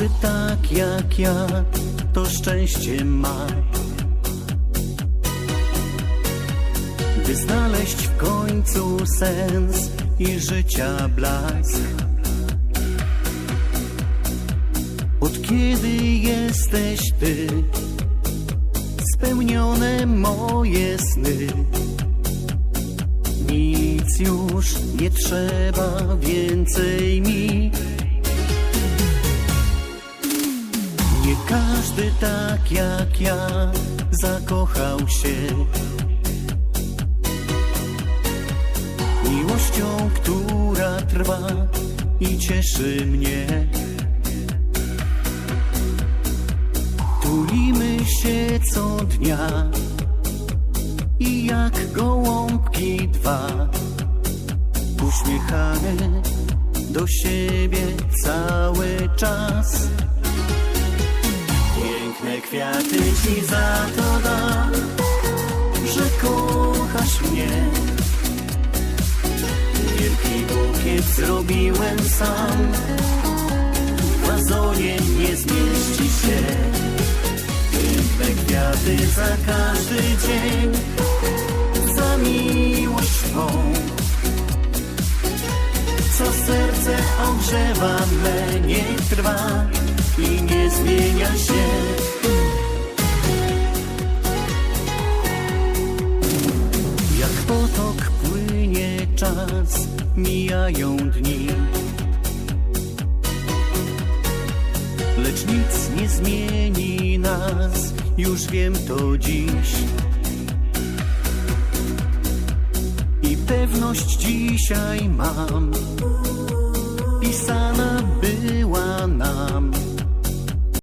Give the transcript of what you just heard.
jak ja, to szczęście ma. By znaleźć w końcu sens i życia blask. Od kiedy jesteś ty, spełnione moje sny. Nic już nie trzeba więcej mi. Tak jak ja zakochał się. Miłością, która trwa i cieszy mnie. Tulimy się co dnia i jak gołąbki dwa uśmiechamy do siebie cały czas. Kwiaty ci za to dam, że kochasz mnie. Wielki bukiet zrobiłem sam, w wazonie nie zmieści się. Piękne kwiaty za każdy dzień, za miłość twą. Co serce ogrzewa me, niech trwa i nie zmienia się. Czas, mijają dni. Lecz nic nie zmieni nas, już wiem to dziś. I pewność dzisiaj mam, pisana